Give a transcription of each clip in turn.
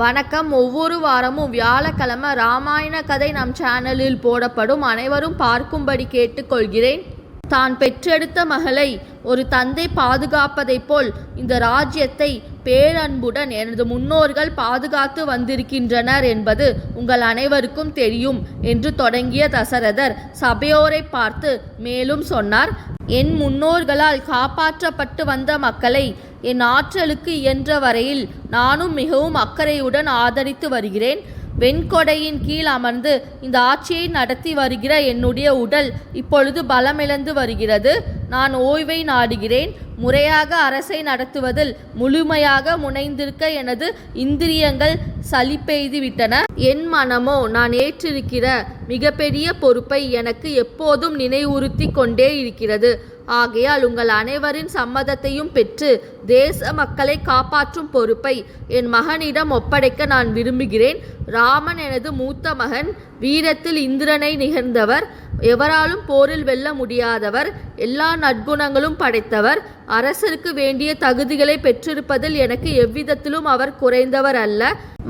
வணக்கம். ஒவ்வொரு வாரமும் வியாழக்கிழமை ராமாயண கதை நம் சேனலில் போடப்படும் அனைவரும் பார்க்கும்படி கேட்டுக்கொள்கிறேன். தான் பெற்றெடுத்த மகளை ஒரு தந்தை பாதுகாப்பதைப் போல் இந்த ராஜ்யத்தை பேரன்புடன் எனது முன்னோர்கள் பாதுகாத்து வந்திருக்கின்றனர் என்பது உங்கள் அனைவருக்கும் தெரியும் என்று தொடங்கிய தசரதர் சபையோரை பார்த்து மேலும் சொன்னார். என் முன்னோர்களால் காப்பாற்றப்பட்டு வந்த மக்களை என் ஆற்றலுக்கு இயன்ற வரையில் நானும் மிகவும் அக்கறையுடன் ஆதரித்து வருகிறேன். வெண்கொடையின் கீழ் அமர்ந்து இந்த ஆட்சியை நடத்தி வருகிற என்னுடைய உடல் இப்பொழுது பலமிழந்து வருகிறது. நான் ஓய்வை நாடுகிறேன். முறையாக அரசை நடத்துவதில் முழுமையாக முனைந்திருக்க எனது இந்திரியங்கள் சலிப்பெய்துவிட்டன. என் மனமோ நான் ஏற்றிருக்கிற மிகப்பெரிய பொறுப்பை எனக்கு எப்போதும் நினைவுறுத்தி கொண்டே இருக்கிறது. ஆகையால் உங்கள் அனைவரின் சம்மதத்தையும் பெற்று தேச மக்களை காப்பாற்றும் பொறுப்பை என் மகனிடம் ஒப்படைக்க நான் விரும்புகிறேன். ராமன் எனது மூத்த மகன் வீரத்தில் இந்திரனை நிகழ்ந்தவர் எவராலும் போரில் வெல்ல முடியாதவர் எல்லா நற்குணங்களும் படைத்தவர் அரசருக்கு வேண்டிய தகுதிகளை பெற்றிருப்பதில் எனக்கு எவ்விதத்திலும் அவர் குறைந்தவர் அல்ல.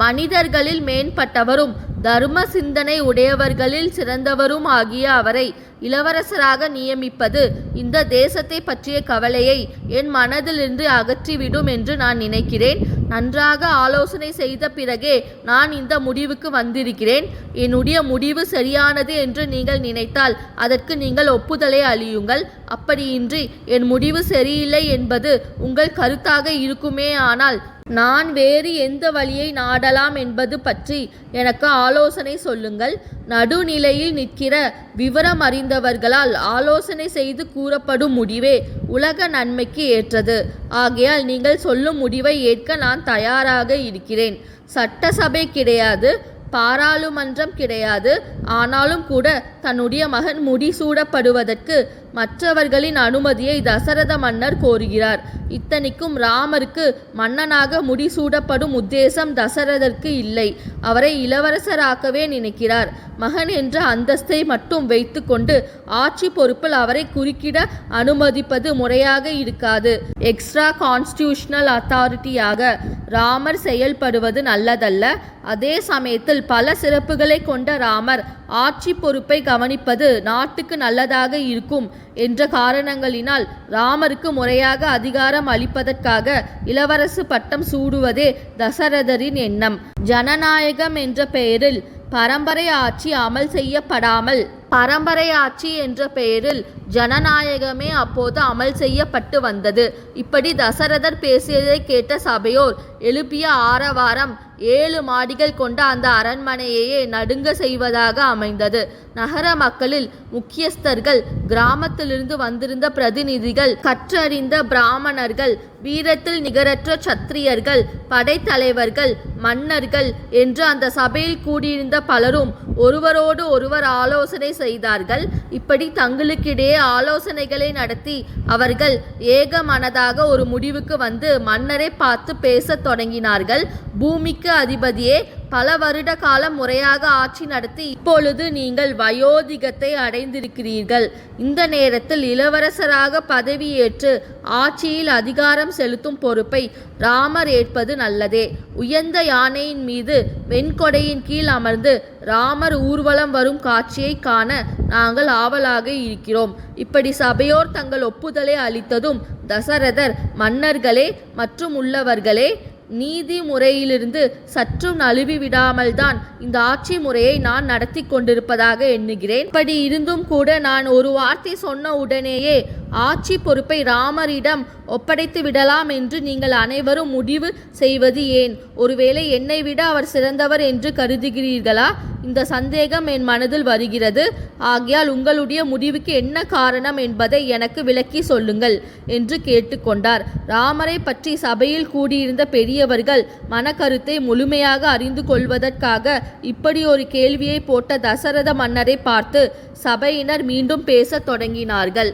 மனிதர்களில் மேம்பட்டவரும் தர்ம சிந்தனை உடையவர்களில் சிறந்தவரும் ஆகிய அவரை இளவரசராக நியமிப்பது இந்த தேசத்தை பற்றிய கவலையை என் மனதிலிருந்து அகற்றிவிடும் என்று நான் நினைக்கிறேன். நன்றாக ஆலோசனை செய்த பிறகே நான் இந்த முடிவுக்கு வந்திருக்கிறேன். என்னுடைய முடிவு சரியானது என்று நீங்கள் நினைத்தால் அதற்கு நீங்கள் ஒப்புதலை அளியுங்கள். அப்படியின்றி என் முடிவு சரியில்லை என்பது உங்கள் கருத்தாக இருக்குமே ஆனால் நான் வேறு எந்த வழியை நாடலாம் என்பது பற்றி எனக்கு ஆலோசனை சொல்லுங்கள். நடுநிலையில் நிற்கிற விவரம் அறிந்தவர்களால் ஆலோசனை செய்து கூறப்படும் முடிவே உலக நன்மைக்கு ஏற்றது. ஆகையால் நீங்கள் சொல்லும் முடிவை ஏற்க நான் தயாராக இருக்கிறேன். சட்டசபை கிடையாது பாராளுமன்றம் கிடையாது. ஆனாலும் கூட தன்னுடைய மகன் முடிசூடப்படுவதற்கு மற்றவர்களின் அனுமதியை தசரத மன்னர் கோருகிறார். இத்தனைக்கும் ராமருக்கு மன்னனாக முடிசூடப்படும் உத்தேசம் தசரதற்கு இல்லை. அவரை இளவரசராக்கவே நினைக்கிறார். மகன் என்ற அந்தஸ்தை மட்டும் வைத்துக்கொண்டு ஆட்சி பொறுப்பில் அவரை குறுக்கிட அனுமதிப்பது முறையாக இருக்காது. எக்ஸ்ட்ரா கான்ஸ்டியூஷனல் அத்தாரிட்டியாக ராமர் செயல்படுவது நல்லதல்ல. அதே சமயத்தில் பல சிறப்புகளை கொண்ட ராமர் ஆட்சி பொறுப்பை கவனிப்பது நாட்டுக்கு நல்லதாக இருக்கும் என்ற காரணங்களினால் ராமருக்கு முறையாக அதிகாரம் அளிப்பதற்காக இளவரசு பட்டம் சூடுவதே தசரதரின் எண்ணம். ஜனநாயகம் என்ற பெயரில் பரம்பரை ஆட்சி அமல் செய்யப்படாமல் பரம்பரை ஆட்சி என்ற பெயரில் ஜனநாயகமே அப்போது அமல் செய்யப்பட்டு வந்தது. இப்படி தசரதர் பேசியதை கேட்ட சபையோர் எழுப்பிய ஆரவாரம் ஏழு மாடிகள் கொண்ட அந்த அரண்மனையையே நடுங்க செய்வதாக அமைந்தது. நகர மக்களில் முக்கியஸ்தர்கள் கிராமத்திலிருந்து வந்திருந்த பிரதிநிதிகள் கற்றறிந்த பிராமணர்கள் வீரத்தில் நிகரற்ற சத்திரியர்கள் படைத்தலைவர்கள் மன்னர்கள் என்று அந்த சபையில் கூடியிருந்த பலரும் ஒருவரோடு ஒருவர் ஆலோசனை செய்தார்கள். இப்படி தங்களுக்கிடையே ஆலோசனைகளை நடத்தி அவர்கள் ஏகமனதாக ஒரு முடிவுக்கு வந்து மன்னரை பார்த்து பேசத் தொடங்கினார்கள். பூமிக்கு அதிபதியே பல வருட காலம் முறையாக ஆட்சி நடத்தி இப்பொழுது நீங்கள் வயோதிகத்தை அடைந்திருக்கிறீர்கள். இந்த நேரத்தில் இளவரசராக பதவியேற்று ஆட்சியில் அதிகாரம் செலுத்தும் பொறுப்பை ராமர் ஏற்பது நல்லதே. உயர்ந்த யானையின் மீது வெண்கொடையின் கீழ் அமர்ந்து ராமர் ஊர்வலம் வரும் காட்சியை காண நாங்கள் ஆவலாக இருக்கிறோம். இப்படி சபையோர் தங்கள் ஒப்புதலை அளித்ததும் தசரதர் மன்னர்களே மற்றும் உள்ளவர்களே நீதி முறையிலிருந்து சற்றும் நழுவி விடாமல்தான் இந்த ஆட்சி முறையை நான் நடத்தி கொண்டிருப்பதாக எண்ணுகிறேன். இப்படி இருந்தும் கூட நான் ஒரு வார்த்தை சொன்ன உடனேயே ஆட்சி பொறுப்பை ராமரிடம் ஒப்படைத்து விடலாம் என்று நீங்கள் அனைவரும் முடிவு செய்வது ஏன்? ஒருவேளை என்னை விட அவர் சிறந்தவர் என்று கருதுகிறீர்களா? இந்த சந்தேகம் என் மனதில் வருகிறது. ஆகையால் உங்களுடைய முடிவுக்கு என்ன காரணம் என்பதை எனக்கு விளக்கி சொல்லுங்கள் என்று கேட்டுக்கொண்டார். ராமரை பற்றி சபையில் கூடியிருந்த பெரியவர்கள் மனக்கருத்தை முழுமையாக அறிந்து கொள்வதற்காக இப்படி ஒரு கேள்வியை போட்ட தசரத மன்னரை பார்த்து சபையினர் மீண்டும் பேசத் தொடங்கினார்கள்.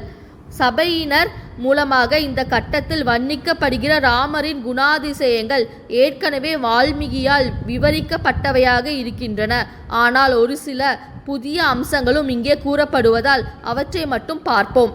சபையினர் மூலமாக இந்த கட்டத்தில் வர்ணிக்கப்படுகிற ராமரின் குணாதிசயங்கள் ஏற்கனவே வால்மீகியால் விவரிக்கப்பட்டவையாக இருக்கின்றன. ஆனால் ஒரு சில புதிய அம்சங்களும் இங்கே கூறப்படுவதால் அவற்றை மட்டும் பார்ப்போம்.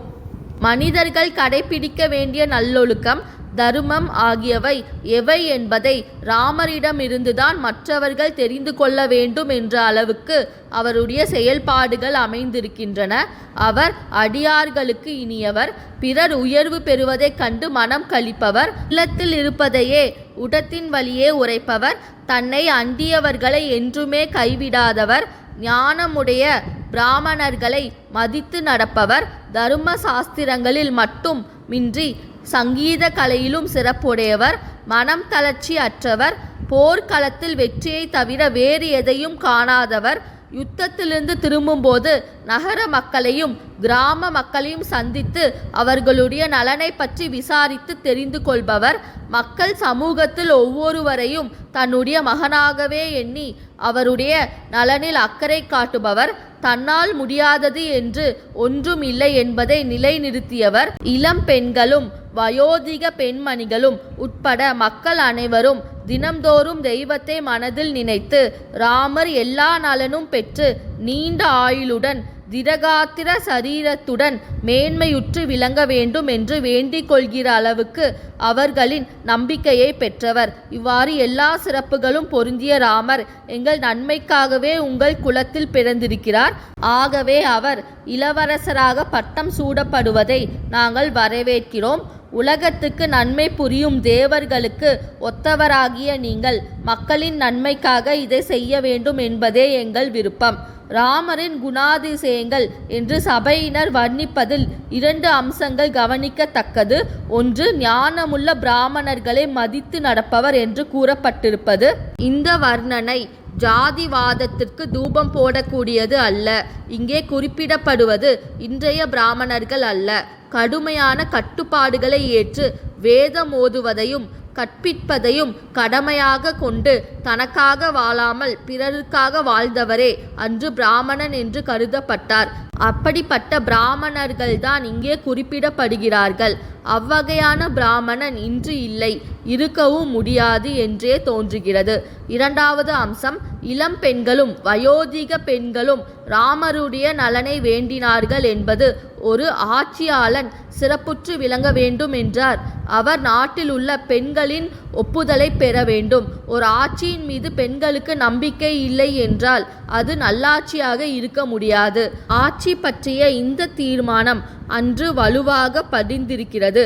மனிதர்கள் கடைபிடிக்க வேண்டிய நல்லொழுக்கம் தருமம் ஆகியவை எவை என்பதை ராமரிடமிருந்துதான் மற்றவர்கள் தெரிந்து கொள்ள வேண்டும் என்ற அளவுக்கு அவருடைய செயல்பாடுகள் அமைந்திருக்கின்றன. அவர் அடியார்களுக்கு இனியவர் பிறர் உயர்வு பெறுவதைக் கண்டு மனம் கழிப்பவர் இல்லத்தில் இருப்பதையே உடத்தின் வழியே உரைப்பவர் தன்னை அண்டியவர்களை என்றுமே கைவிடாதவர் ஞானமுடைய பிராமணர்களை மதித்து நடப்பவர் தர்ம சாஸ்திரங்களில் மட்டும் மின்றி சங்கீத கலையிலும் சிறப்புடையவர் மனம் தளர்ச்சி அற்றவர் போர்க்களத்தில் வெற்றியை தவிர வேறு எதையும் காணாதவர். யுத்தத்திலிருந்து திரும்பும்போது நகர மக்களையும் கிராம மக்களையும் சந்தித்து அவர்களுடைய நலனை பற்றி விசாரித்து தெரிந்து கொள்பவர். மக்கள் சமூகத்தில் ஒவ்வொருவரையும் தன்னுடைய மகனாகவே எண்ணி அவருடைய நலனில் அக்கறை காட்டுபவர். தன்னால் முடியாதது என்று ஒன்றும் இல்லை என்பதை நிலைநிறுத்தியவர் இளம் பெண்களும் வயோதிக பெண்மணிகளும் உட்பட மக்கள் அனைவரும் தினம்தோறும் தெய்வத்தை மனதில் நினைத்து ராமர் எல்லா நலனும் பெற்று நீண்ட ஆயுளுடன் திடகாத்திர சரீரத்துடன் மேன்மையுற்று விளங்க வேண்டும் என்று வேண்டிக் கொள்கிற அளவுக்கு அவர்களின் நம்பிக்கையை பெற்றவர். இவ்வாறு எல்லா சிறப்புகளும் பொருந்திய ராமர் எங்கள் நன்மைக்காகவே உங்கள் குலத்தில் பிறந்திருக்கிறார். ஆகவே அவர் இளவரசராக பட்டம் சூடப்படுவதை நாங்கள் வரவேற்கிறோம். உலகத்துக்கு நன்மை புரியும் தேவர்களுக்கு ஒத்தவராகிய நீங்கள் மக்களின் நன்மைக்காக இதை செய்ய வேண்டும் என்பதே எங்கள் விருப்பம். ராமரின் குணாதிசயங்கள் என்று சபையினர் வர்ணிப்பதில் இரண்டு அம்சங்கள் கவனிக்கத்தக்கது. ஒன்று ஞானமுள்ள பிராமணர்களை மதித்து நடப்பவர் என்று கூறப்பட்டிருப்பது. இந்த வர்ணனை ஜாதிவாதத்திற்கு தூபம் போடக்கூடியது அல்ல. இங்கே குறிப்பிடப்படுவது இன்றைய பிராமணர்கள் அல்ல. கடுமையான கட்டுப்பாடுகளை ஏற்று வேதம் ஓதுவதையும் கற்பிப்பதையும் கடமையாக கொண்டு தனக்காக வாழாமல் பிறருக்காக வாழ்ந்தவரே அன்று பிராமணன் என்று கருதப்பட்டார். அப்படிப்பட்ட பிராமணர்கள்தான் இங்கே குறிப்பிடப்படுகிறார்கள். அவ்வகையான பிராமணன் இன்று இல்லை இருக்கவும் முடியாது என்றே தோன்றுகிறது. இரண்டாவது அம்சம் இளம் பெண்களும் வயோதிக பெண்களும் ராமருடைய நலனை வேண்டினார்கள் என்பது ஒரு ஆட்சியாளன் சிறப்புற்று விளங்க வேண்டும் என்றார். அவர் நாட்டில் உள்ள பெண்களின் ஒப்புதலை பெற வேண்டும். ஒரு ஆட்சியின் மீது பெண்களுக்கு நம்பிக்கை இல்லை என்றால் அது நல்லாட்சியாக இருக்க முடியாது. ஆட்சி பற்றிய இந்த தீர்மானம் அன்று வலுவாக பதிந்திருக்கிறது.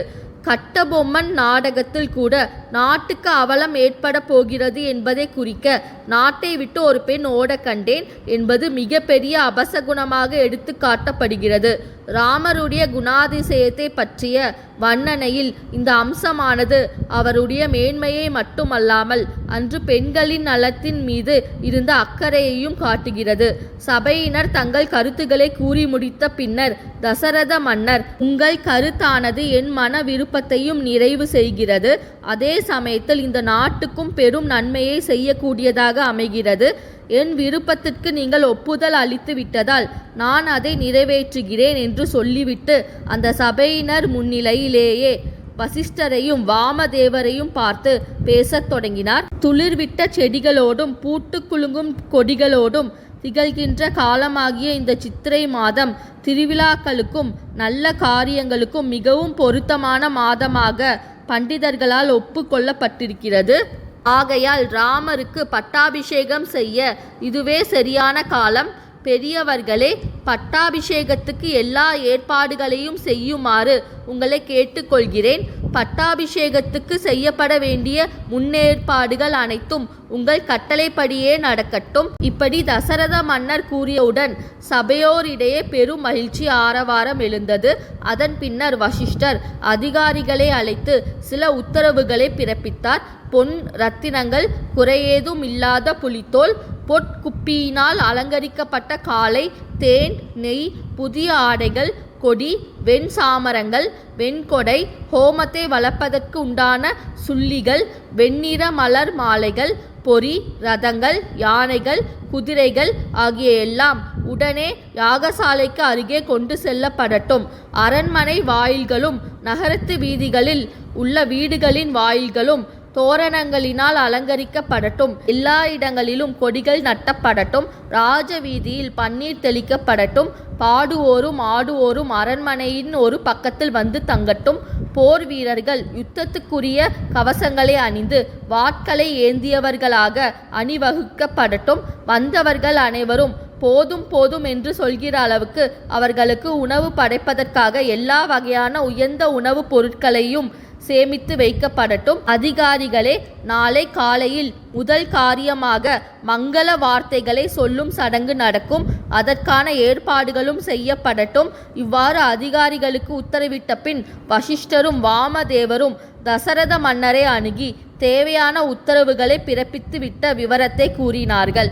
கட்டபொம்மன் நாடகத்தில் கூட நாட்டுக்கு அவலம் ஏற்பட போகிறது என்பதை குறிக்க நாட்டை விட்டு ஒரு பெண் ஓட கண்டேன் என்பது மிகப்பெரிய அபசகுணமாக எடுத்து காட்டப்படுகிறது. ராமருடைய குணாதிசயத்தை பற்றிய வர்ணனையில் இந்த அம்சமானது அவருடைய மேன்மையை மட்டுமல்லாமல் அன்று பெண்களின் நலத்தின் மீது இருந்த அக்கறையையும் காட்டுகிறது. சபையினர் தங்கள் கருத்துக்களை கூறி முடித்த பின்னர் தசரத மன்னர் உங்கள் கருத்தானது என் மன விருப்பத்தையும் நிறைவு செய்கிறது. அதே சமயத்தில் இந்த நாட்டுக்கும் பெரும் நன்மையை செய்யக்கூடியதாக அமைகிறது. என் விருப்பத்திற்கு நீங்கள் ஒப்புதல் அளித்து விட்டதால் நான் அதை நிறைவேற்றுகிறேன் என்று சொல்லிவிட்டு அந்த சபையினர் முன்னிலையிலேயே வசிஷ்டரையும் வாமதேவரையும் பார்த்து பேசத் தொடங்கினார். துளிர்விட்ட செடிகளோடும் பூட்டு குலுங்கும் கொடிகளோடும் திகழ்கின்ற காலமாகிய இந்த சித்திரை மாதம் திருவிழாக்களுக்கும் நல்ல காரியங்களுக்கும் மிகவும் பொருத்தமான மாதமாக பண்டிதர்களால் ஒப்புக்கொள்ளப்பட்டிருக்கிறது ஆகையால் ராமருக்கு பட்டாபிஷேகம் செய்ய இதுவே சரியான காலம். பெரியவர்களே பட்டாபிஷேகத்துக்கு எல்லா ஏற்பாடுகளையும் செய்யுமாறு உங்களை கேட்டுக்கொள்கிறேன். பட்டாபிஷேகத்துக்கு செய்யப்பட வேண்டிய முன்னேற்பாடுகள் அனைத்தும் உங்கள் கட்டளைப்படியே நடக்கட்டும். இப்படி தசரத மன்னர் கூறியவுடன் சபையோரிடையே பெரும் மகிழ்ச்சி ஆரவாரம் எழுந்தது. அதன் பின்னர் வசிஷ்டர் அதிகாரிகளை அழைத்து சில உத்தரவுகளை பிறப்பித்தார். பொன் ரத்தினங்கள் குறையேதும் இல்லாத புலித்தோல் பொற்குப்பியினால் அலங்கரிக்கப்பட்ட காளை தேன் நெய் புதிய ஆடைகள் கொடி வெண் சாமரங்கள் வெண்கொடை ஹோமத்தை வளர்ப்பதற்கு உண்டான சுள்ளிகள் வெண்ணிற மலர் மாலைகள் பொறி ரதங்கள் யானைகள் குதிரைகள் ஆகிய எல்லாம் உடனே யாகசாலைக்கு அருகே கொண்டு செல்லப்படட்டும். அரண்மனை வாயில்களும் நகரத்து வீதிகளில் உள்ள வீடுகளின் வாயில்களும் தோரணங்களினால் அலங்கரிக்கப்படட்டும். எல்லா இடங்களிலும் கொடிகள் நட்டப்படட்டும். ராஜ வீதியில் பன்னீர் தெளிக்கப்படட்டும். பாடுவோரும் ஆடுவோரும் அரண்மனையின் ஒரு பக்கத்தில் வந்து தங்கட்டும். போர் வீரர்கள் யுத்தத்துக்குரிய கவசங்களை அணிந்து வாட்களை ஏந்தியவர்களாக அணிவகுக்கப்படட்டும். வந்தவர்கள் அனைவரும் போதும் போதும் என்று சொல்கிற அளவுக்கு அவர்களுக்கு உணவு படைப்பதற்காக எல்லா வகையான உயர்ந்த உணவுப் பொருட்களையும் சேமித்து வைக்கப்படட்டும். அதிகாரிகளே நாளை காலையில் முதல் காரியமாக மங்கள வார்த்தைகளை சொல்லும் சடங்கு நடக்கும். அதற்கான ஏற்பாடுகளும் செய்யப்படட்டும். இவ்வாறு அதிகாரிகளுக்கு உத்தரவிட்ட பின் வசிஷ்டரும் வாமதேவரும் தசரத மன்னரை அணுகி தேவையான உத்தரவுகளை பிறப்பித்து விட்ட விவரத்தை கூறினார்கள்.